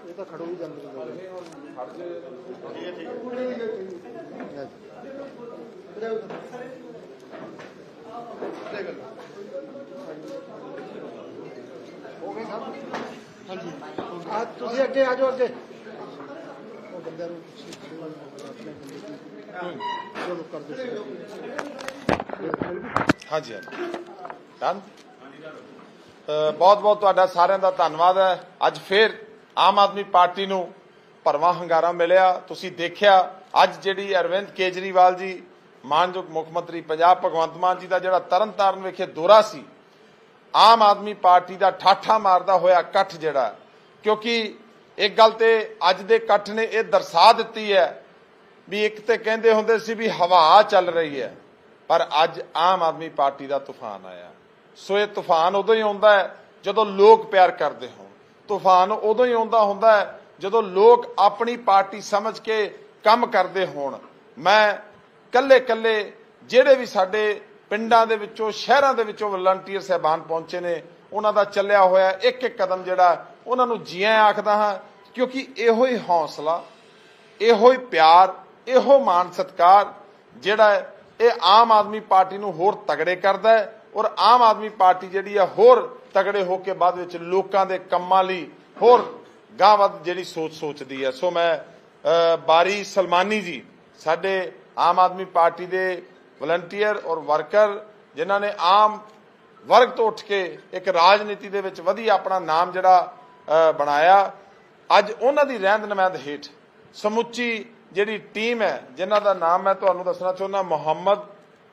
ਇਹ ਤਾਂ ਖੜੋ ਹੀ। ਜਾਂਦੇ ਨੇ ਹੋ ਗਏ ਸਭ ਹਾਂਜੀ ਆ ਤੁਸੀਂ ਅੱਗੇ ਆ ਜਾਓ ਅੱਗੇ ਉਹ ਬੰਦਿਆਂ ਨੂੰ ਚਲੋ ਕਰ ਦਿਓ ਹਾਂਜੀ ਹਾਂਜੀ। ਡਨ। ਬਹੁਤ ਬਹੁਤ ਤੁਹਾਡਾ ਸਾਰਿਆਂ ਦਾ ਧੰਨਵਾਦ ਹੈ। ਅੱਜ ਫਿਰ ਆਮ ਆਦਮੀ ਪਾਰਟੀ ਨੂੰ ਭਰਵਾਂ ਹੰਗਾਰਾ ਮਿਲਿਆ। ਤੁਸੀਂ ਦੇਖਿਆ, ਅੱਜ ਜਿਹੜੀ ਅਰਵਿੰਦ ਕੇਜਰੀਵਾਲ ਜੀ, ਮਾਨਯੋਗ ਮੁੱਖ ਮੰਤਰੀ ਪੰਜਾਬ ਭਗਵੰਤ ਮਾਨ ਜੀ ਦਾ ਜਿਹੜਾ ਤਰਨਤਾਰਨ ਵਿਖੇ ਦੌਰਾ ਸੀ, ਆਮ ਆਦਮੀ ਪਾਰਟੀ ਦਾ ਠਾਠਾ ਮਾਰਦਾ ਹੋਇਆ ਇਕੱਠ ਜਿਹੜਾ ਕਿਉਂਕਿ ਇੱਕ ਗੱਲ ਤੇ ਅੱਜ ਦੇ ਇਕੱਠ ਨੇ ਇਹ ਦਰਸਾ ਦਿੱਤੀ ਹੈ ਵੀ ਇੱਕ ਤੇ ਕਹਿੰਦੇ ਹੁੰਦੇ ਸੀ ਵੀ ਹਵਾ ਚੱਲ ਰਹੀ ਹੈ ਪਰ ਅੱਜ ਆਮ ਆਦਮੀ ਪਾਰਟੀ ਦਾ ਤੂਫਾਨ ਆਇਆ। ਸੋ ਇਹ ਤੂਫਾਨ ਉਦੋਂ ਹੀ ਆਉਂਦਾ ਹੈ ਜਦੋਂ ਲੋਕ ਪਿਆਰ ਕਰਦੇ ਹੋਣ। ਤੂਫਾਨ ਉਦੋਂ ਹੀ ਆਉਂਦਾ ਹੁੰਦਾ ਹੈ ਜਦੋਂ ਲੋਕ ਆਪਣੀ ਪਾਰਟੀ ਸਮਝ ਕੇ ਕੰਮ ਕਰਦੇ ਹੋਣ। ਮੈਂ ਕੱਲੇ ਕੱਲੇ ਜਿਹੜੇ ਵੀ ਸਾਡੇ ਪਿੰਡਾਂ ਦੇ ਵਿੱਚੋਂ, ਸ਼ਹਿਰਾਂ ਦੇ ਵਿੱਚੋਂ ਵਲੰਟੀਅਰ ਸਹਿਬਾਨ ਪਹੁੰਚੇ ਨੇ, ਉਹਨਾਂ ਦਾ ਚੱਲਿਆ ਹੋਇਆ ਇੱਕ ਇੱਕ ਕਦਮ ਜਿਹੜਾ ਉਹਨਾਂ ਨੂੰ ਜੀਆਂ ਆਖਦਾ ਹਾਂ, ਕਿਉਂਕਿ ਇਹੋ ਹੀ ਹੌਸਲਾ, ਇਹੋ ਹੀ ਪਿਆਰ, ਇਹੋ ਮਾਨ ਸਤਕਾਰ ਜਿਹੜਾ ਇਹ ਆਮ ਆਦਮੀ ਪਾਰਟੀ ਨੂੰ ਹੋਰ ਤਗੜੇ ਕਰਦਾ ਹੈ ਔਰ ਆਮ ਆਦਮੀ ਪਾਰਟੀ ਜਿਹੜੀ ਆ ਹੋਰ ਤਗੜੇ ਹੋ ਕੇ ਬਾਅਦ ਵਿੱਚ ਲੋਕਾਂ ਦੇ ਕੰਮਾਂ ਲਈ ਹੋਰ ਗਾਂਹ ਵੱਧ ਜਿਹੜੀ ਸੋਚ ਸੋਚਦੀ ਹੈ। ਸੋ ਮੈਂ ਬਾਰੀ ਸਲਮਾਨੀ ਜੀ, ਸਾਡੇ ਆਮ ਆਦਮੀ ਪਾਰਟੀ ਦੇ ਵਲੰਟੀਅਰ ਔਰ ਵਰਕਰ, ਜਿਨ੍ਹਾਂ ਨੇ ਆਮ ਵਰਗ ਤੋਂ ਉੱਠ ਕੇ ਇੱਕ ਰਾਜਨੀਤੀ ਦੇ ਵਿੱਚ ਵਧੀਆ ਆਪਣਾ ਨਾਮ ਜਿਹੜਾ ਬਣਾਇਆ, ਅੱਜ ਉਹਨਾਂ ਦੀ ਰਹਿੰਦ ਨਮਾਇੰਦ ਹੇਠ ਸਮੁੱਚੀ ਜਿਹੜੀ ਟੀਮ ਹੈ ਜਿਨ੍ਹਾਂ ਦਾ ਨਾਮ ਮੈਂ ਤੁਹਾਨੂੰ ਦੱਸਣਾ ਚਾਹੁੰਦਾ ਮੁਹੰਮਦ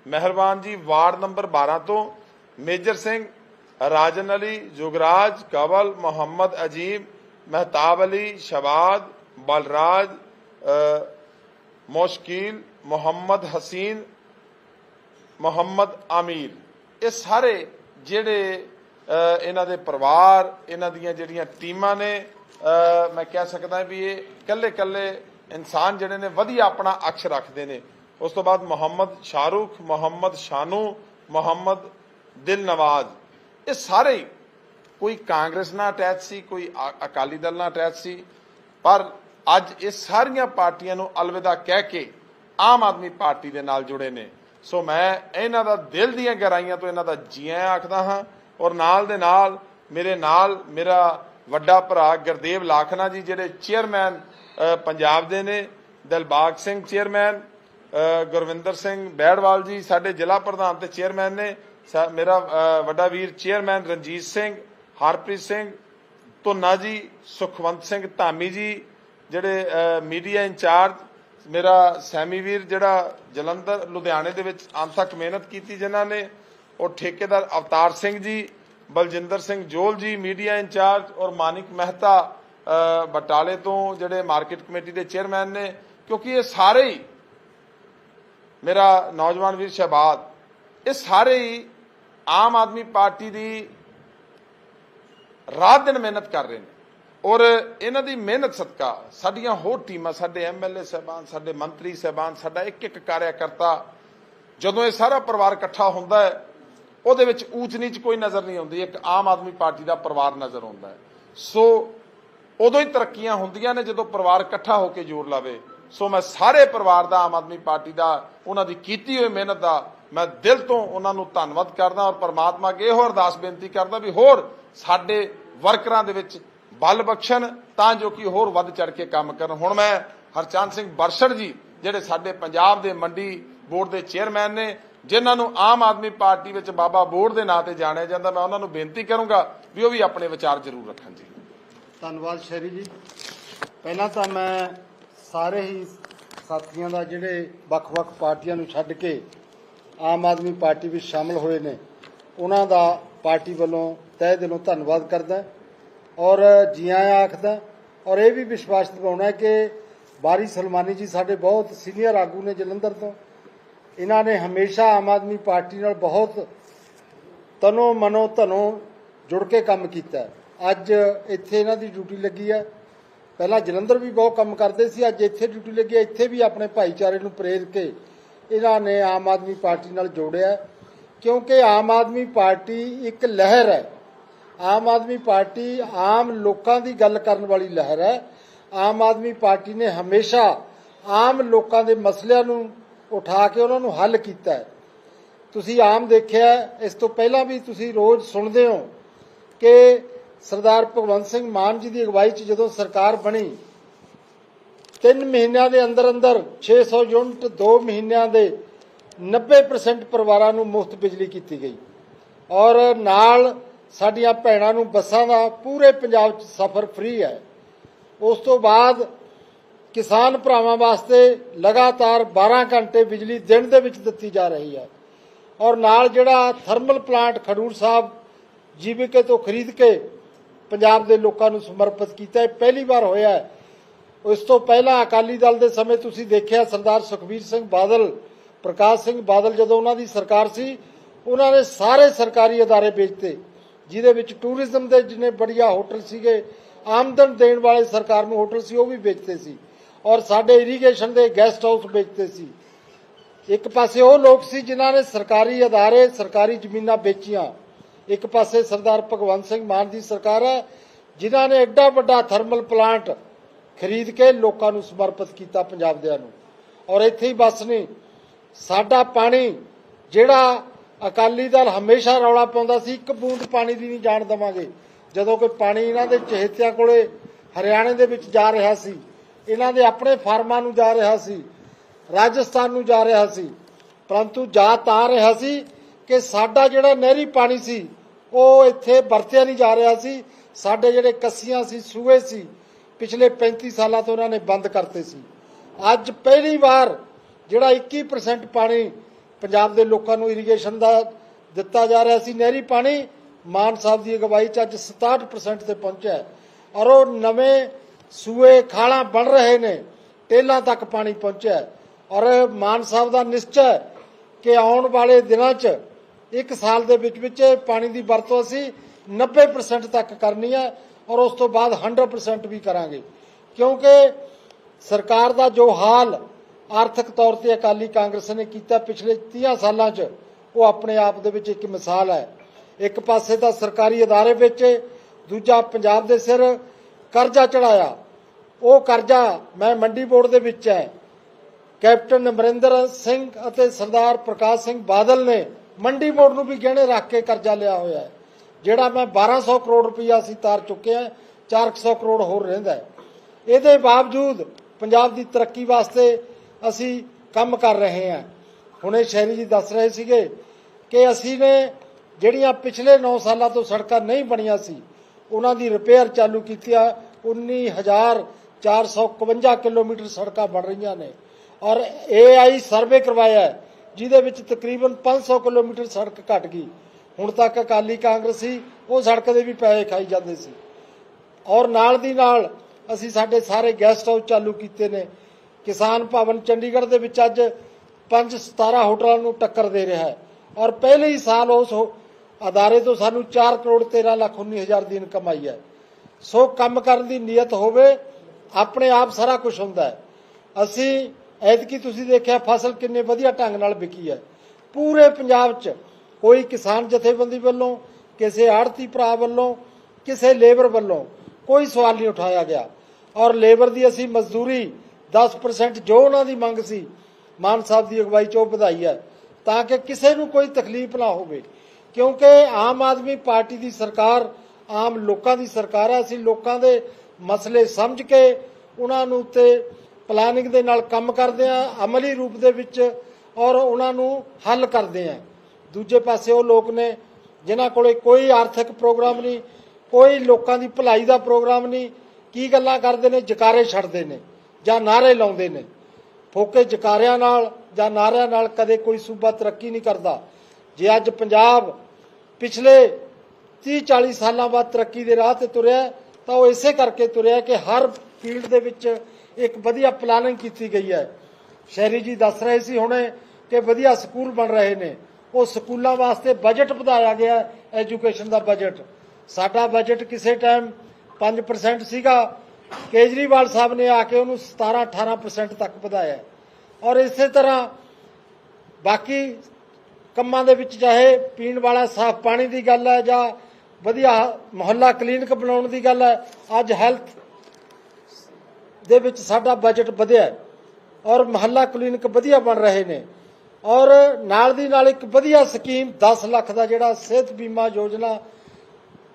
ਮਿਹਰਬਾਨ ਜੀ ਵਾਰਡ ਨੰਬਰ 12 ਤੋਂ ਮੇਜਰ ਸਿੰਘ ਰਾਜਨ ਅਲੀ ਜੁਗਰਾਜ ਕਵਲ ਮੁਹੰਮਦ ਅਜੀਬ ਮਹਿਤਾਬ ਅਲੀ ਸ਼ਬਾਦ ਬਲਰਾਜ ਅ, ਮੁਹੰਮਦ ਹਸੀਨ ਮੁਹੰਮਦ ਆਮੀਰ ਇਹ ਸਾਰੇ ਜਿਹੜੇ ਅ, ਇਹਨਾਂ ਦੇ ਪਰਿਵਾਰ ਇਹਨਾਂ ਦੀਆਂ ਜਿਹੜੀਆਂ ਟੀਮਾਂ ਨੇ ਮੈਂ ਕਹਿ ਸਕਦਾ ਵੀ ਇਹ ਕੱਲੇ ਕੱਲੇ ਇਨਸਾਨ ਜਿਹੜੇ ਨੇ ਵਧੀਆ ਆਪਣਾ ਅਕਸ਼ ਰੱਖਦੇ ਨੇ। ਉਸ ਤੋਂ ਬਾਅਦ ਮੁਹੰਮਦ ਸ਼ਾਹਰੁਖ, ਮੁਹੰਮਦ ਸ਼ਾਨੂ ਮੁਹੰਮਦ ਦਿਲ ਨਵਾਜ਼ ਇਹ ਸਾਰੇ ਕੋਈ ਕਾਂਗਰਸ ਨਾਲ ਅਟੈਚ ਸੀ, ਕੋਈ ਅਕਾਲੀ ਦਲ ਨਾਲ ਅਟੈਚ ਸੀ। ਪਰ ਅੱਜ ਇਹ ਸਾਰੀਆਂ ਪਾਰਟੀਆਂ ਨੂੰ ਅਲਵਿਦਾ ਕਹਿ ਕੇ ਆਮ ਆਦਮੀ ਪਾਰਟੀ ਦੇ ਨਾਲ ਜੁੜੇ ਨੇ। ਸੋ ਮੈਂ ਇਹਨਾਂ ਦਾ ਦਿਲ ਦੀਆਂ ਗਹਿਰਾਈਆਂ ਤੋਂ ਇਹਨਾਂ ਦਾ ਜੀਆਂ ਆਖਦਾ ਹਾਂ ਔਰ ਨਾਲ ਦੇ ਨਾਲ ਮੇਰੇ ਨਾਲ ਮੇਰਾ ਵੱਡਾ ਭਰਾ ਗੁਰਦੇਵ ਲਾਖਨਾ ਜੀ, ਜਿਹੜੇ ਚੇਅਰਮੈਨ ਪੰਜਾਬ ਦੇ ਨੇ, ਦਿਲਬਾਗ ਸਿੰਘ ਚੇਅਰਮੈਨ ਗੁਰਵਿੰਦਰ ਸਿੰਘ ਬੈੜਵਾਲ ਜੀ, ਸਾਡੇ ਜ਼ਿਲ੍ਹਾ ਪ੍ਰਧਾਨ ਤੇ ਚੇਅਰਮੈਨ ਨੇ ਮੇਰਾ ਵੱਡਾ ਵੀਰ ਚੇਅਰਮੈਨ ਰਣਜੀਤ ਸਿੰਘ, ਹਰਪ੍ਰੀਤ ਸਿੰਘ, ਧੁੰਨਾ ਜੀ, ਸੁਖਵੰਤ ਸਿੰਘ ਧਾਮੀ ਜੀ, ਜਿਹੜੇ ਮੀਡੀਆ ਇੰਚਾਰਜ, ਮੇਰਾ ਸੈਮੀ ਵੀਰ ਜਿਹੜਾ ਜਲੰਧਰ, ਲੁਧਿਆਣੇ ਦੇ ਵਿੱਚ ਅੰਤ ਮਿਹਨਤ ਕੀਤੀ ਜਿਨ੍ਹਾਂ ਨੇ, ਉਹ ਠੇਕੇਦਾਰ ਅਵਤਾਰ ਸਿੰਘ ਜੀ, ਬਲਜਿੰਦਰ ਸਿੰਘ ਜੋਲ ਜੀ, ਮੀਡੀਆ ਇੰਚਾਰਜ ਔਰ ਮਾਨਿਕ ਮਹਿਤਾ ਬਟਾਲੇ ਤੋਂ ਜਿਹੜੇ ਮਾਰਕੀਟ ਕਮੇਟੀ ਦੇ ਚੇਅਰਮੈਨ ਨੇ, ਕਿਉਂਕਿ ਇਹ ਸਾਰੇ ਹੀ ਮੇਰਾ ਨੌਜਵਾਨ ਵੀਰ ਸ਼ਹਬਾਦ ਇਹ ਸਾਰੇ ਹੀ ਆਮ ਆਦਮੀ ਪਾਰਟੀ ਦੀ ਰਾਤ ਦਿਨ ਮਿਹਨਤ ਕਰ ਰਹੇ ਨੇ। ਔਰ ਇਹਨਾਂ ਦੀ ਮਿਹਨਤ ਸਦਕਾ ਸਾਡੀਆਂ ਹੋਰ ਟੀਮਾਂ, ਸਾਡੇ ਐਮਐਲਏ ਸਹਿਬਾਨ, ਸਾਡੇ ਮੰਤਰੀ ਸਹਿਬਾਨ, ਸਾਡਾ ਇੱਕ ਇੱਕ ਕਾਰਿਆਕਰਤਾ, ਜਦੋਂ ਇਹ ਸਾਰਾ ਪਰਿਵਾਰ ਇਕੱਠਾ ਹੁੰਦਾ ਹੈ, ਉਹਦੇ ਵਿੱਚ ਊਚ ਨੀਚ ਕੋਈ ਨਜ਼ਰ ਨਹੀਂ ਆਉਂਦੀ, ਇੱਕ ਆਮ ਆਦਮੀ ਪਾਰਟੀ ਦਾ ਪਰਿਵਾਰ ਨਜ਼ਰ ਆਉਂਦਾ ਹੈ। ਸੋ ਉਦੋਂ ਹੀ ਤਰੱਕੀਆਂ ਹੁੰਦੀਆਂ ਨੇ ਜਦੋਂ ਪਰਿਵਾਰ ਇਕੱਠਾ ਹੋ ਕੇ ਜੋਰ ਲਾਵੇ। ਸੋ ਮੈਂ ਸਾਰੇ ਪਰਿਵਾਰ ਦਾ, ਆਮ ਆਦਮੀ ਪਾਰਟੀ ਦਾ, ਉਹਨਾਂ ਦੀ ਕੀਤੀ ਹੋਈ ਮਿਹਨਤ ਦਾ ਮੈਂ ਦਿਲ ਤੋਂ ਉਹਨਾਂ ਨੂੰ ਧੰਨਵਾਦ ਕਰਦਾ ਔਰ ਪਰਮਾਤਮਾ ਅੱਗੇ ਇਹੋ ਅਰਦਾਸ ਬੇਨਤੀ ਕਰਦਾ ਵੀ ਹੋਰ ਸਾਡੇ ਵਰਕਰਾਂ ਦੇ ਵਿੱਚ ਬਲ ਬਖਸ਼ਣ ਤਾਂ ਜੋ ਕਿ ਹੋਰ ਵੱਧ ਚੜ ਕੇ ਕੰਮ ਕਰਨ। ਹੁਣ ਮੈਂ ਹਰਚੰਦ ਸਿੰਘ ਬਰਸੜ ਜੀ, ਜਿਹੜੇ ਸਾਡੇ ਪੰਜਾਬ ਦੇ ਮੰਡੀ ਬੋਰਡ ਦੇ ਚੇਅਰਮੈਨ ਨੇ, ਜਿਨ੍ਹਾਂ ਨੂੰ ਆਮ ਆਦਮੀ ਪਾਰਟੀ ਵਿੱਚ ਬਾਬਾ ਬੋਰਡ ਦੇ ਨਾਂ ਤੇ ਜਾਣਿਆ ਜਾਂਦਾ, ਮੈਂ ਉਹਨਾਂ ਨੂੰ ਬੇਨਤੀ ਕਰੂੰਗਾ ਵੀ ਉਹ ਵੀ ਆਪਣੇ ਵਿਚਾਰ ਜ਼ਰੂਰ ਰੱਖਣ ਜੀ। ਧੰਨਵਾਦ ਸ਼ੈਰੀ ਜੀ। ਪਹਿਲਾਂ ਤਾਂ ਮੈਂ ਸਾਰੇ ਹੀ ਸਾਥੀਆਂ ਦਾ ਜਿਹੜੇ ਵੱਖ-ਵੱਖ ਪਾਰਟੀਆਂ ਨੂੰ ਛੱਡ ਕੇ ਆਮ ਆਦਮੀ ਪਾਰਟੀ ਵਿੱਚ ਸ਼ਾਮਲ ਹੋਏ ਨੇ, ਉਹਨਾਂ ਦਾ ਪਾਰਟੀ ਵੱਲੋਂ ਤਹਿ ਦਿਲੋਂ ਧੰਨਵਾਦ ਕਰਦਾ ਔਰ ਜੀਆਂ ਆਖਦਾ ਔਰ ਇਹ ਵੀ ਵਿਸ਼ਵਾਸ ਦਿਵਾਉਣਾ ਕਿ ਬਾਰੀ ਸਲਮਾਨੀ ਜੀ ਸਾਡੇ ਬਹੁਤ ਸੀਨੀਅਰ ਆਗੂ ਨੇ ਜਲੰਧਰ ਤੋਂ। ਇਹਨਾਂ ਨੇ ਹਮੇਸ਼ਾ ਆਮ ਆਦਮੀ ਪਾਰਟੀ ਨਾਲ ਬਹੁਤ ਤਨੋ ਮਨੋ ਧਨੋ ਜੁੜ ਕੇ ਕੰਮ ਕੀਤਾ ਅੱਜ ਇੱਥੇ ਇਹਨਾਂ ਦੀ ਡਿਊਟੀ ਲੱਗੀ ਹੈ। ਪਹਿਲਾਂ ਜਲੰਧਰ ਵੀ ਬਹੁਤ ਕੰਮ ਕਰਦੇ ਸੀ, ਅੱਜ ਇੱਥੇ ਡਿਊਟੀ ਲੱਗੀ ਹੈ। ਇੱਥੇ ਵੀ ਆਪਣੇ ਭਾਈਚਾਰੇ ਨੂੰ ਪ੍ਰੇਰ ਕੇ ਇਹਨਾਂ ਨੇ ਆਮ ਆਦਮੀ ਪਾਰਟੀ ਨਾਲ ਜੋੜਿਆ ਕਿਉਂਕਿ ਆਮ ਆਦਮੀ ਪਾਰਟੀ ਇੱਕ ਲਹਿਰ ਹੈ। ਆਮ ਆਦਮੀ ਪਾਰਟੀ ਆਮ ਲੋਕਾਂ ਦੀ ਗੱਲ ਕਰਨ ਵਾਲੀ ਲਹਿਰ ਹੈ। ਆਮ ਆਦਮੀ ਪਾਰਟੀ ਨੇ ਹਮੇਸ਼ਾ ਆਮ ਲੋਕਾਂ ਦੇ ਮਸਲਿਆਂ ਨੂੰ ਉਠਾ ਕੇ ਉਹਨਾਂ ਨੂੰ ਹੱਲ ਕੀਤਾ ਹੈ। ਤੁਸੀਂ ਆਮ ਦੇਖਿਆ ਇਸ ਤੋਂ ਪਹਿਲਾਂ ਵੀ ਤੁਸੀਂ ਰੋਜ਼ ਸੁਣਦੇ ਹੋ ਕਿ ਸਰਦਾਰ ਭਗਵੰਤ ਸਿੰਘ ਮਾਨ ਜੀ ਦੀ ਅਗਵਾਈ 'ਚ ਜਦੋਂ ਸਰਕਾਰ ਬਣੀ 3 ਮਹੀਨਿਆਂ ਦੇ ਅੰਦਰ ਅੰਦਰ 600 ਯੂਨਿਟ 2 ਮਹੀਨਿਆਂ ਦੇ 90% ਪਰਿਵਾਰਾਂ ਨੂੰ ਮੁਫਤ ਬਿਜਲੀ ਕੀਤੀ ਗਈ। ਔਰ ਨਾਲ ਸਾਡੀਆਂ ਭੈਣਾਂ ਨੂੰ ਬੱਸਾਂ ਦਾ ਪੂਰੇ ਪੰਜਾਬ 'ਚ ਸਫ਼ਰ ਫ੍ਰੀ ਹੈ। ਉਸ ਤੋਂ ਬਾਅਦ ਕਿਸਾਨ ਭਰਾਵਾਂ ਵਾਸਤੇ ਲਗਾਤਾਰ 12 ਘੰਟੇ ਬਿਜਲੀ ਦਿਨ ਦੇ ਵਿੱਚ ਦਿੱਤੀ ਜਾ ਰਹੀ ਹੈ। ਔਰ ਨਾਲ ਜਿਹੜਾ thermal plant Khadoor Sahib GVK ਤੋਂ ਖਰੀਦ ਕੇ ਪੰਜਾਬ ਦੇ ਲੋਕਾਂ ਨੂੰ ਸਮਰਪਿਤ ਕੀਤਾ ਇਹ ਪਹਿਲੀ ਵਾਰ ਹੋਇਆ ਹੈ। ਉਸ ਤੋਂ ਪਹਿਲਾਂ ਅਕਾਲੀ ਦਲ ਦੇ ਸਮੇਂ ਤੁਸੀਂ ਦੇਖਿਆ ਸਰਦਾਰ ਸੁਖਬੀਰ ਸਿੰਘ ਬਾਦਲ, ਪ੍ਰਕਾਸ਼ ਸਿੰਘ ਬਾਦਲ ਜਦੋਂ ਉਹਨਾਂ ਦੀ ਸਰਕਾਰ ਸੀ, ਉਹਨਾਂ ਨੇ ਸਾਰੇ ਸਰਕਾਰੀ ਅਦਾਰੇ ਵੇਚਤੇ, ਜਿਹਦੇ ਵਿੱਚ ਟੂਰਿਜ਼ਮ ਦੇ ਜਿੰਨੇ ਬੜੀਆ ਹੋਟਲ ਸੀਗੇ, ਆਮਦਨ ਦੇਣ ਵਾਲੇ ਸਰਕਾਰ ਨੂੰ ਹੋਟਲ ਸੀ, ਉਹ ਵੀ ਵੇਚਤੇ ਸੀ। ਔਰ ਸਾਡੇ ਇਰੀਗੇਸ਼ਨ ਦੇ ਗੈਸਟ ਹਾਊਸ ਵੇਚਤੇ ਸੀ। ਇੱਕ ਪਾਸੇ ਉਹ ਲੋਕ ਸੀ ਜਿਨ੍ਹਾਂ ਨੇ ਸਰਕਾਰੀ ਅਦਾਰੇ, ਸਰਕਾਰੀ ਜ਼ਮੀਨਾਂ ਵੇਚੀਆਂ। ਇੱਕ ਪਾਸੇ ਸਰਦਾਰ ਭਗਵੰਤ ਸਿੰਘ ਮਾਨ ਦੀ ਸਰਕਾਰ ਹੈ, ਜਿਨ੍ਹਾਂ ਨੇ ਐਡਾ ਵੱਡਾ ਥਰਮਲ ਪਲਾਂਟ ਖਰੀਦ ਕੇ ਲੋਕਾਂ ਨੂੰ ਸਮਰਪਿਤ ਕੀਤਾ ਪੰਜਾਬ ਦਿਆਂ ਨੂੰ। ਔਰ ਇੱਥੇ ਹੀ ਬਸ ਨਹੀਂ, ਸਾਡਾ ਪਾਣੀ ਜਿਹੜਾ ਅਕਾਲੀ ਦਲ ਹਮੇਸ਼ਾ ਰੌਲਾ ਪਾਉਂਦਾ ਸੀ, ਇੱਕ ਬੂੰਦ ਪਾਣੀ ਦੀ ਨਹੀਂ ਜਾਣ ਦਵਾਂਗੇ। ਜਦੋਂ ਕੋਈ ਪਾਣੀ ਇਹਨਾਂ ਦੇ ਚਹੇਤਿਆਂ ਕੋਲੇ ਹਰਿਆਣੇ ਦੇ ਵਿੱਚ ਜਾ ਰਿਹਾ ਸੀ, ਇਹਨਾਂ ਦੇ ਆਪਣੇ ਫਾਰਮਾਂ ਨੂੰ ਜਾ ਰਿਹਾ ਸੀ, ਰਾਜਸਥਾਨ ਨੂੰ ਜਾ ਰਿਹਾ ਸੀ, ਪਰੰਤੂ ਜਾ ਤਾਂ ਰਿਹਾ ਸੀ ਕਿ ਸਾਡਾ ਜਿਹੜਾ ਨਹਿਰੀ ਪਾਣੀ ਸੀ, ਉਹ ਇੱਥੇ ਵਰਤਿਆ ਨਹੀਂ ਜਾ ਰਿਹਾ ਸੀ। ਸਾਡੇ ਜਿਹੜੇ ਕੱਸੀਆਂ ਸੀ, ਸੂਏ ਸੀ, ਪਿਛਲੇ 35 ਸਾਲਾਂ ਤੋਂ ਉਹਨਾਂ ਨੇ ਬੰਦ ਕਰਤੇ ਸੀ। ਅੱਜ ਪਹਿਲੀ ਵਾਰ ਜਿਹੜਾ 21% ਪਾਣੀ ਪੰਜਾਬ ਦੇ ਲੋਕਾਂ ਨੂੰ ਇਰੀਗੇਸ਼ਨ ਦਾ ਦਿੱਤਾ ਜਾ ਰਿਹਾ ਸੀ। ਨਹਿਰੀ ਪਾਣੀ ਮਾਨ ਸਾਹਿਬ ਦੀ ਅਗਵਾਈ 'ਚ ਅੱਜ 67% ਤੇ ਪਹੁੰਚਿਆ ਔਰ ਉਹ ਨਵੇਂ ਸੂਏ, ਖਾਲਾਂ ਬਣ ਰਹੇ ਨੇ, ਟੇਲਾਂ ਤੱਕ ਪਾਣੀ ਪਹੁੰਚਿਆ ਔਰ ਮਾਨ ਸਾਹਿਬ ਦਾ ਨਿਸ਼ਚੈ ਕਿ ਆਉਣ ਵਾਲੇ ਦਿਨਾਂ 'ਚ ਇੱਕ ਸਾਲ ਦੇ ਵਿੱਚ ਵਿੱਚ ਪਾਣੀ ਦੀ ਵਰਤੋਂ ਅਸੀਂ 90% ਤੱਕ ਕਰਨੀ ਹੈ ਔਰ ਉਸ ਤੋਂ ਬਾਅਦ 100% ਵੀ ਕਰਾਂਗੇ। ਕਿਉਂਕਿ ਸਰਕਾਰ ਦਾ ਜੋ ਹਾਲ ਆਰਥਿਕ ਤੌਰ ਤੇ ਅਕਾਲੀ ਕਾਂਗਰਸ ਨੇ ਕੀਤਾ ਪਿਛਲੇ 30 ਸਾਲਾਂ 'ਚ, ਉਹ ਆਪਣੇ ਆਪ ਦੇ ਵਿੱਚ ਇੱਕ ਮਿਸਾਲ ਹੈ। ਇੱਕ ਪਾਸੇ ਤਾਂ ਸਰਕਾਰੀ ਅਦਾਰੇ ਵਿੱਚ, ਦੂਜਾ ਪੰਜਾਬ ਦੇ ਸਿਰ ਕਰਜ਼ਾ ਚੜਾਇਆ ਉਹ ਕਰਜ਼ਾ ਮੈਂ ਮੰਡੀ ਬੋਰਡ ਦੇ ਵਿੱਚ ਹੈ। ਕੈਪਟਨ ਅਮਰਿੰਦਰ ਸਿੰਘ ਅਤੇ ਸਰਦਾਰ ਪ੍ਰਕਾਸ਼ ਸਿੰਘ ਬਾਦਲ ਨੇ ਮੰਡੀ ਬੋਰਡ ਨੂੰ ਵੀ ਗਹਿਣੇ ਰੱਖ ਕੇ ਕਰਜ਼ਾ ਲਿਆ ਹੋਇਆ ਹੈ। ਜਿਹੜਾ ਮੈਂ 1200 ਕਰੋੜ ਰੁਪਈਆ ਅਸੀਂ ਤਾਰ ਚੁੱਕੇ ਹਾਂ 400 ਕਰੋੜ ਹੋਰ ਰਹਿੰਦਾ ਇਹਦੇ ਬਾਵਜੂਦ ਪੰਜਾਬ ਦੀ ਤਰੱਕੀ ਵਾਸਤੇ ਅਸੀਂ ਕੰਮ ਕਰ ਰਹੇ ਹਾਂ। ਹੁਣੇ ਸ਼ਹਿਰੀ ਜੀ ਦੱਸ ਰਹੇ ਸੀਗੇ ਕਿ ਅਸੀਂ ਨੇ ਜਿਹੜੀਆਂ ਪਿਛਲੇ 9 ਸਾਲਾਂ ਤੋਂ ਸੜਕਾਂ ਨਹੀਂ ਬਣੀਆਂ ਸੀ ਉਹਨਾਂ ਦੀ ਰਿਪੇਅਰ ਚਾਲੂ ਕੀਤੀ ਕੀਤੀਆਂ 19451 ਕਿਲੋਮੀਟਰ ਸੜਕਾਂ ਬਣ ਰਹੀਆਂ ਨੇ। ਔਰ ਏਆਈ ਸਰਵੇ ਕਰਵਾਇਆ ਹੈ, ਜਿਹਦੇ ਵਿੱਚ ਤਕਰੀਬਨ 500 ਕਿਲੋਮੀਟਰ ਸੜਕ ਘਟ ਗਈ। ਹੁਣ ਤੱਕ ਅਕਾਲੀ ਕਾਂਗਰਸੀ ਉਹ ਸੜਕ ਦੇ ਵੀ ਪੈਸੇ ਖਾਈ ਜਾਂਦੇ ਸੀ। ਔਰ ਨਾਲ ਦੀ ਨਾਲ ਅਸੀਂ ਸਾਡੇ ਸਾਰੇ ਗੈਸਟ ਹਾਊਸ ਚਾਲੂ ਕੀਤੇ ਨੇ। ਕਿਸਾਨ ਭਵਨ ਚੰਡੀਗੜ੍ਹ ਦੇ ਵਿੱਚ ਅੱਜ 5 17 ਹੋਟਲਾਂ ਨੂੰ ਟੱਕਰ ਦੇ ਰਿਹਾ ਹੈ। ਔਰ ਪਹਿਲੇ ਹੀ ਸਾਲ ਉਸ ਅਦਾਰੇ ਤੋਂ ਸਾਨੂੰ 4 ਕਰੋੜ 13 ਲੱਖ 19 ਹਜ਼ਾਰ ਦੀ ਇਨਕਮ ਆਈ ਹੈ। ਸੋ ਕੰਮ ਕਰਨ ਦੀ ਨੀਅਤ ਹੋਵੇ, ਆਪਣੇ ਆਪ ਸਾਰਾ ਕੁਝ ਹੁੰਦਾ ਹੈ। ਅਸੀਂ ਐਤਕੀ ਤੁਸੀਂ ਦੇਖਿਆ ਫਸਲ ਕਿੰਨੇ ਵਧੀਆ ਢੰਗ ਨਾਲ ਵਿਕੀ ਹੈ। ਪੂਰੇ ਪੰਜਾਬ 'ਚ ਕੋਈ ਕਿਸਾਨ ਜਥੇਬੰਦੀ ਵੱਲੋਂ, ਕਿਸੇ ਆੜਤੀ ਭਰਾ ਵੱਲੋਂ, ਕਿਸੇ ਲੇਬਰ ਵੱਲੋਂ ਕੋਈ ਸਵਾਲ ਨਹੀਂ ਉਠਾਇਆ ਗਿਆ। ਔਰ ਲੇਬਰ ਦੀ ਅਸੀਂ ਮਜ਼ਦੂਰੀ 10% ਜੋ ਉਹਨਾਂ ਦੀ ਮੰਗ ਸੀ, ਮਾਨ ਸਾਹਿਬ ਦੀ ਅਗਵਾਈ 'ਚ ਉਹ ਵਧਾਈ ਹੈ। ਤਾਂ ਕਿ ਕਿਸੇ ਨੂੰ ਕੋਈ ਤਕਲੀਫ ਨਾ ਹੋਵੇ। ਕਿਉਂਕਿ ਆਮ ਆਦਮੀ ਪਾਰਟੀ ਦੀ ਸਰਕਾਰ, ਆਮ ਲੋਕਾਂ ਦੀ ਸਰਕਾਰ ਹੈ। ਅਸੀਂ ਲੋਕਾਂ ਦੇ ਮਸਲੇ ਸਮਝ ਕੇ ਉਹਨਾਂ ਨੂੰ ਉੱਤੇ ਪਲੈਨਿੰਗ ਦੇ ਨਾਲ ਕੰਮ ਕਰਦੇ ਆ, ਅਮਲੀ ਰੂਪ ਦੇ ਵਿੱਚ, ਔਰ ਉਹਨਾਂ ਨੂੰ ਹੱਲ ਕਰਦੇ ਆ। ਦੂਜੇ ਪਾਸੇ ਉਹ ਲੋਕ ਨੇ, ਜਿਨ੍ਹਾਂ ਕੋਲੇ ਕੋਈ ਆਰਥਿਕ ਪ੍ਰੋਗਰਾਮ ਨਹੀਂ, ਕੋਈ ਲੋਕਾਂ ਦੀ ਭਲਾਈ ਦਾ ਪ੍ਰੋਗਰਾਮ ਨਹੀਂ, ਕੀ ਗੱਲਾਂ ਕਰਦੇ ਨੇ, ਜਕਾਰੇ ਛੱਡਦੇ ਨੇ, ਜਾਂ ਨਾਰੇ ਲਾਉਂਦੇ ਨੇ। ਫੋਕੇ ਜਕਾਰਿਆਂ ਨਾਲ, ਜਾਂ ਨਾਰਿਆਂ ਨਾਲ ਕਦੇ ਕੋਈ ਸੂਬਾ ਤਰੱਕੀ ਨਹੀਂ ਕਰਦਾ। ਜੇ ਅੱਜ ਪੰਜਾਬ ਪਿਛਲੇ 30 40 ਸਾਲਾਂ ਬਾਅਦ ਤਰੱਕੀ ਦੇ ਰਾਹ ਤੇ ਤੁਰਿਆ, ਤਾਂ ਉਹ ਇਸੇ ਕਰਕੇ ਤੁਰਿਆ ਕਿ ਹਰ ਫੀਲਡ ਦੇ ਵਿੱਚ ਇੱਕ ਵਧੀਆ ਪਲਾਨਿੰਗ ਕੀਤੀ ਗਈ ਹੈ। ਸ਼ਹਿਰੀ ਜੀ ਦੱਸ ਰਹੇ ਸੀ ਹੁਣੇ ਕਿ ਵਧੀਆ ਸਕੂਲ ਬਣ ਰਹੇ ਨੇ। ਉਹ ਸਕੂਲਾਂ ਵਾਸਤੇ ਬਜਟ ਵਧਾਇਆ ਗਿਆ ਐਜੂਕੇਸ਼ਨ ਦਾ ਬਜਟ ਸਾਡਾ ਬਜਟ ਕਿਸੇ ਟਾਈਮ 5% ਸੀਗਾ। ਕੇਜਰੀਵਾਲ ਸਾਹਿਬ ਨੇ ਆ ਕੇ ਉਹਨੂੰ 17 18% ਤੱਕ ਵਧਾਇਆ। ਔਰ ਇਸੇ ਤਰ੍ਹਾਂ ਬਾਕੀ ਕੰਮਾਂ ਦੇ ਵਿੱਚ ਚਾਹੇ ਪੀਣ ਵਾਲਾ ਸਾਫ਼ ਪਾਣੀ ਦੀ ਗੱਲ ਹੈ ਜਾਂ ਵਧੀਆ ਮੁਹੱਲਾ ਕਲੀਨਿਕ ਬਣਾਉਣ ਦੀ ਗੱਲ ਹੈ, ਅੱਜ ਹੈਲਥ ਦੇ ਵਿੱਚ ਸਾਡਾ ਬਜਟ ਵਧਿਆ ਔਰ ਮੁਹੱਲਾ ਕਲੀਨਿਕ ਵਧੀਆ ਬਣ ਰਹੇ ਨੇ ਔਰ ਨਾਲ ਦੀ ਨਾਲ ਇੱਕ ਵਧੀਆ ਸਕੀਮ 10 ਲੱਖ ਦਾ ਜਿਹੜਾ ਸਿਹਤ ਬੀਮਾ ਯੋਜਨਾ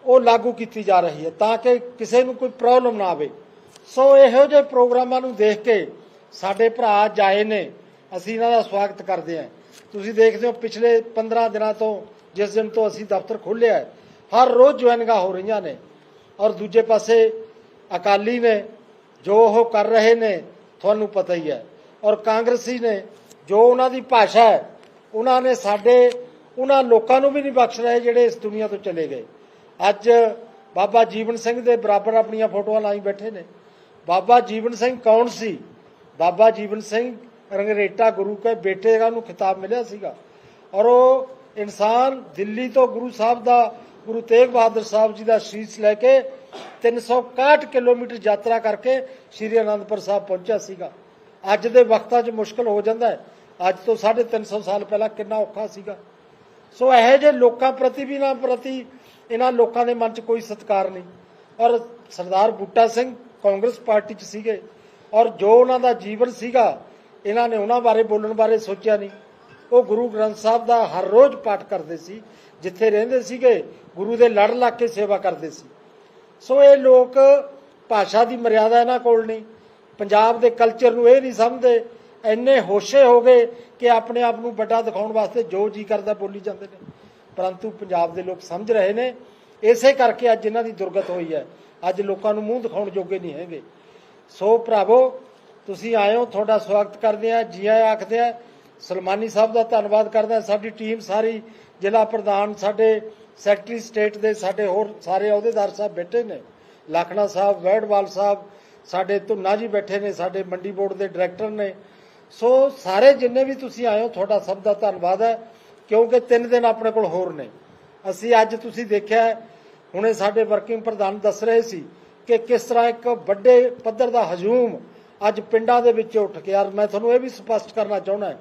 ਉਹ ਲਾਗੂ ਕੀਤੀ ਜਾ ਰਹੀ ਹੈ ਤਾਂ ਕਿ ਕਿਸੇ ਨੂੰ ਕੋਈ ਪ੍ਰੋਬਲਮ ਨਾ ਆਵੇ। ਸੋ ਇਹੋ ਜਿਹੇ ਪ੍ਰੋਗਰਾਮਾਂ ਨੂੰ ਦੇਖ ਕੇ ਸਾਡੇ ਭਰਾ ਜਾਏ ਨੇ, ਅਸੀਂ ਇਹਨਾਂ ਦਾ ਸਵਾਗਤ ਕਰਦੇ ਹਾਂ। ਤੁਸੀਂ ਦੇਖਦੇ ਹੋ ਪਿਛਲੇ 15 ਦਿਨਾਂ ਤੋਂ, ਜਿਸ ਦਿਨ ਤੋਂ ਅਸੀਂ ਦਫ਼ਤਰ ਖੋਲ੍ਹਿਆ ਹਰ ਰੋਜ਼ ਜੁਆਇਨਿੰਗਾਂ ਹੋ ਰਹੀਆਂ ਨੇ ਔਰ ਦੂਜੇ ਪਾਸੇ ਅਕਾਲੀ ਨੇ ਜੋ ਉਹ ਕਰ ਰਹੇ ਨੇ, ਤੁਹਾਨੂੰ ਪਤਾ ਹੀ ਹੈ। ਔਰ ਕਾਂਗਰਸੀ ਨੇ ਜੋ ਉਹਨਾਂ ਦੀ ਭਾਸ਼ਾ ਹੈ, ਉਹਨਾਂ ਨੇ ਸਾਡੇ, ਉਹਨਾਂ ਲੋਕਾਂ ਨੂੰ ਵੀ ਨਹੀਂ ਬਖਸ਼ ਰਹੇ ਜਿਹੜੇ ਇਸ ਦੁਨੀਆ ਤੋਂ ਚਲੇ ਗਏ। ਅੱਜ ਬਾਬਾ ਜੀਵਨ ਸਿੰਘ ਦੇ ਬਰਾਬਰ ਆਪਣੀਆਂ ਫੋਟੋਆਂ ਲਾਈ ਬੈਠੇ ਨੇ। ਬਾਬਾ ਜੀਵਨ ਸਿੰਘ ਕੌਣ ਸੀ? ਬਾਬਾ ਜੀਵਨ ਸਿੰਘ ਰੰਗਰੇਟਾ ਗੁਰੂ ਕੇ ਬੇਟੇ ਦਾ ਨੂੰ ਖਿਤਾਬ ਮਿਲਿਆ ਸੀਗਾ। ਔਰ ਉਹ ਇਨਸਾਨ ਦਿੱਲੀ ਤੋਂ ਗੁਰੂ ਸਾਹਿਬ ਦਾ, ਗੁਰੂ ਤੇਗ ਬਹਾਦਰ ਸਾਹਿਬ ਜੀ ਦਾ ਸ਼ੀਸ਼ ਲੈ ਕੇ 361 ਕਿਲੋਮੀਟਰ ਯਾਤਰਾ ਕਰਕੇ ਸ੍ਰੀ ਅਨੰਦਪੁਰ ਸਾਹਿਬ ਪਹੁੰਚਿਆ ਸੀਗਾ। ਅੱਜ ਦੇ ਵਕਤਾਂ 'ਚ ਮੁਸ਼ਕਲ ਹੋ ਜਾਂਦਾ ਹੈ। ਅੱਜ ਤੋਂ 350 ਸਾਲ ਪਹਿਲਾਂ ਕਿੰਨਾ ਔਖਾ ਸੀਗਾ। ਸੋ ਇਹੋ ਜਿਹੇ ਲੋਕਾਂ ਪ੍ਰਤੀ ਵੀ ਨਾ ਪ੍ਰਤੀ ਇਹਨਾਂ ਲੋਕਾਂ ਦੇ ਮਨ 'ਚ ਕੋਈ ਸਤਿਕਾਰ ਨਹੀਂ। ਔਰ ਸਰਦਾਰ ਬੂਟਾ ਸਿੰਘ ਕਾਂਗਰਸ ਪਾਰਟੀ 'ਚ ਸੀਗੇ। ਔਰ ਜੋ ਉਹਨਾਂ ਦਾ ਜੀਵਨ ਸੀਗਾ, ਇਹਨਾਂ ਨੇ ਉਹਨਾਂ ਬਾਰੇ ਬੋਲਣ ਬਾਰੇ ਸੋਚਿਆ ਨਹੀਂ। ਉਹ ਗੁਰੂ ਗ੍ਰੰਥ ਸਾਹਿਬ ਦਾ ਹਰ ਰੋਜ਼ ਪਾਠ ਕਰਦੇ ਸੀ। ਜਿੱਥੇ ਰਹਿੰਦੇ ਸੀਗੇ, ਗੁਰੂ ਦੇ ਲੜ ਲੱਗ ਕੇ ਸੇਵਾ ਕਰਦੇ ਸੀ। ਸੋ ਇਹ ਲੋਕ ਭਾਸ਼ਾ ਦੀ ਮਰਿਆਦਾ ਇਹਨਾਂ ਕੋਲ ਨਹੀਂ। ਪੰਜਾਬ ਦੇ ਕਲਚਰ ਨੂੰ ਇਹ ਨਹੀਂ ਸਮਝਦੇ। ਇੰਨੇ ਹੋਸ਼ੇ ਹੋ ਗਏ ਕਿ ਆਪਣੇ ਆਪ ਨੂੰ ਵੱਡਾ ਦਿਖਾਉਣ ਵਾਸਤੇ ਜੋ ਜੀ ਕਰਦਾ ਬੋਲੀ ਜਾਂਦੇ ਨੇ। ਪਰੰਤੂ ਪੰਜਾਬ ਦੇ ਲੋਕ ਸਮਝ ਰਹੇ ਨੇ। ਇਸੇ ਕਰਕੇ ਅੱਜ ਇਹਨਾਂ ਦੀ ਦੁਰਗਤ ਹੋਈ ਹੈ। ਅੱਜ ਲੋਕਾਂ ਨੂੰ ਮੂੰਹ ਦਿਖਾਉਣ ਜੋਗੇ ਨਹੀਂ ਹੈਗੇ। ਸੋ ਭਰਾਵੋ, ਤੁਸੀਂ ਆਏ ਹੋ ਤੁਹਾਡਾ ਸਵਾਗਤ ਕਰਦੇ ਆ ਜੀ ਆਇਆਂ ਆਖਦੇ ਆ ਸਲਮਾਨੀ ਸਾਹਿਬ ਦਾ ਧੰਨਵਾਦ ਕਰਦਾ ਸਾਡੀ ਟੀਮ ਸਾਰੀ ਜ਼ਿਲ੍ਹਾ ਪ੍ਰਧਾਨ, ਸਾਡੇ ਸੈਕਟਰੀ ਸਟੇਟ ਦੇ, ਸਾਡੇ ਹੋਰ ਸਾਰੇ ਅਹੁਦੇਦਾਰ ਸਾਹਿਬ ਬੈਠੇ ਨੇ। ਲਖਣਾ ਸਾਹਿਬ, ਵੈੜਵਾਲ ਸਾਹਿਬ, ਸਾਡੇ ਧੁੰਨਾ ਜੀ ਬੈਠੇ ਨੇ, ਸਾਡੇ ਮੰਡੀ ਬੋਰਡ ਦੇ ਡਾਇਰੈਕਟਰ ਨੇ। ਸੋ ਸਾਰੇ ਜਿੰਨੇ ਵੀ ਤੁਸੀਂ ਆਏ ਹੋ, ਤੁਹਾਡਾ ਸਭ ਦਾ ਧੰਨਵਾਦ ਹੈ, ਕਿਉਂਕਿ ਤਿੰਨ ਦਿਨ ਆਪਣੇ ਕੋਲ ਹੋਰ ਨੇ। ਅਸੀਂ ਅੱਜ ਤੁਸੀਂ ਦੇਖਿਆ, ਹੁਣੇ ਸਾਡੇ ਵਰਕਿੰਗ ਪ੍ਰਧਾਨ ਦੱਸ ਰਹੇ ਸੀ ਕਿ ਕਿਸ ਤਰ੍ਹਾਂ ਇੱਕ ਵੱਡੇ ਪੱਧਰ ਦਾ ਹਜੂਮ ਅੱਜ ਪਿੰਡਾਂ ਦੇ ਵਿੱਚ ਉੱਠ ਕੇ, ਯਾਰ ਮੈਂ ਤੁਹਾਨੂੰ ਇਹ ਵੀ ਸਪਸ਼ਟ ਕਰਨਾ ਚਾਹੁੰਦਾ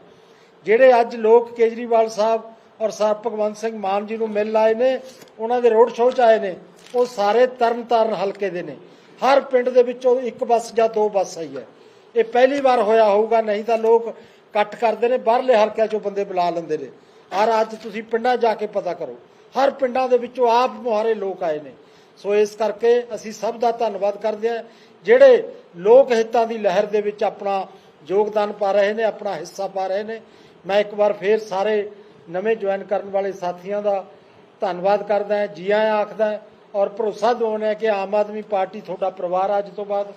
ਜਿਹੜੇ ਅੱਜ ਲੋਕ ਕੇਜਰੀਵਾਲ ਸਾਹਿਬ ਔਰ ਸਰ ਭਗਵੰਤ ਸਿੰਘ ਮਾਨ ਜੀ ਨੂੰ ਮਿਲ ਆਏ ਨੇ, ਉਹਨਾਂ ਦੇ ਰੋਡ ਸ਼ੋਅ 'ਚ ਆਏ ਨੇ, ਉਹ ਸਾਰੇ ਤਰਨਤਾਰਨ ਹਲਕੇ ਦੇ ਨੇ। ਹਰ ਪਿੰਡ ਦੇ ਵਿੱਚੋਂ ਇੱਕ ਬੱਸ ਜਾਂ ਦੋ ਬੱਸ ਆਈ ਹੈ। ਇਹ ਪਹਿਲੀ ਵਾਰ ਹੋਇਆ ਹੋਊਗਾ, ਨਹੀਂ ਤਾਂ ਲੋਕ ਕੱਟ ਕਰਦੇ ਨੇ, ਬਾਹਰਲੇ ਹਲਕਿਆਂ 'ਚੋਂ ਬੰਦੇ ਬੁਲਾ ਲੈਂਦੇ ਨੇ। ਔਰ ਅੱਜ ਤੁਸੀਂ ਪਿੰਡਾਂ ਜਾ ਕੇ ਪਤਾ ਕਰੋ, ਹਰ ਪਿੰਡਾਂ ਦੇ ਵਿੱਚੋਂ ਆਪ ਮੁਹਾਰੇ ਲੋਕ ਆਏ ਨੇ। ਸੋ ਇਸ ਕਰਕੇ ਅਸੀਂ ਸਭ ਦਾ ਧੰਨਵਾਦ ਕਰਦੇ ਹਾਂ। ਜਿਹੜੇ ਲੋਕ ਹਿੱਤਾਂ ਦੀ ਲਹਿਰ ਦੇ ਵਿੱਚ ਆਪਣਾ ਯੋਗਦਾਨ ਪਾ ਰਹੇ ਨੇ, ਆਪਣਾ ਹਿੱਸਾ ਪਾ ਰਹੇ ਨੇ ਮੈਂ ਇੱਕ ਵਾਰ ਫੇਰ ਸਾਰੇ ਨਵੇਂ ਜੁਆਇਨ ਕਰਨ ਵਾਲੇ ਸਾਥੀਆਂ ਦਾ ਧੰਨਵਾਦ ਕਰਦਾ ਹਾਂ, ਜੀ ਆਇਆਂ ਆਖਦਾ ਔਰ ਭਰੋਸਾ ਦਿਵਾਉਂਦਾ ਹਾਂ ਕਿ ਆਮ ਆਦਮੀ ਪਾਰਟੀ ਤੁਹਾਡਾ ਪਰਿਵਾਰ ਅੱਜ ਤੋਂ ਬਾਅਦ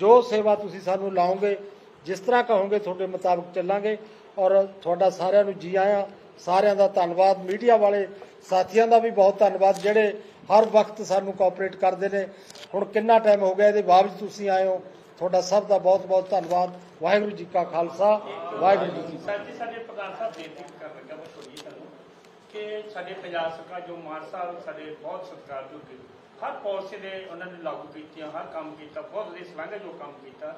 ਜੋ ਸੇਵਾ ਤੁਸੀਂ ਸਾਨੂੰ ਲਾਓਗੇ, ਜਿਸ ਤਰ੍ਹਾਂ ਕਹੋਗੇ ਤੁਹਾਡੇ ਮੁਤਾਬਕ ਚੱਲਾਂਗੇ ਔਰ ਤੁਹਾਡਾ ਸਾਰਿਆਂ ਨੂੰ ਜੀ ਆਇਆਂ, ਸਾਰਿਆਂ ਦਾ ਧੰਨਵਾਦ। ਮੀਡੀਆ ਵਾਲੇ ਸਾਥੀਆਂ ਦਾ ਵੀ ਬਹੁਤ ਧੰਨਵਾਦ, ਜਿਹੜੇ ਹਰ ਵਕਤ ਸਾਨੂੰ ਕੋਆਪਰੇਟ ਕਰਦੇ ਨੇ। ਹੁਣ ਕਿੰਨਾ ਟਾਈਮ ਹੋ ਗਿਆ, ਇਹਦੇ ਬਾਵਜੂਦ ਤੁਸੀਂ ਆਏ ਹੋ। ਤੁਹਾਡਾ ਸਭ ਦਾ ਬਹੁਤ ਬਹੁਤ ਧੰਨਵਾਦ। ਵਾਹਿਗੁਰੂ ਜੀ ਕਾ ਖਾਲਸਾ, ਵਾਹਿਗੁਰੂ ਜੀ ਕੀ ਫਤਿਹ ਜੀ, ਸਾਡੇ ਪ੍ਰਧਾਨ ਸਾਹਿਬ ਬੇਨਤੀ ਕਰ ਲੱਗਾ, ਮੈਂ ਛੋੜੀ ਤੁਹਾਨੂੰ ਕਿ ਸਾਡੇ ਪੰਜਾਬ ਸਰਕਾਰ ਜੋ ਮਾਨ ਸਾਹਿਬ ਸਾਡੇ ਬਹੁਤ ਸਤਿਕਾਰਯੋਗ ਹਰ ਪਾਲਿਸੀ ਦੇ ਉਹਨਾਂ ਨੇ ਲਾਗੂ ਕੀਤੀਆਂ, ਹਰ ਕੰਮ ਕੀਤਾ, ਬਹੁਤ ਵਧੀਆ ਸਲਾਘਾ ਜੋ ਕੰਮ ਕੀਤਾ।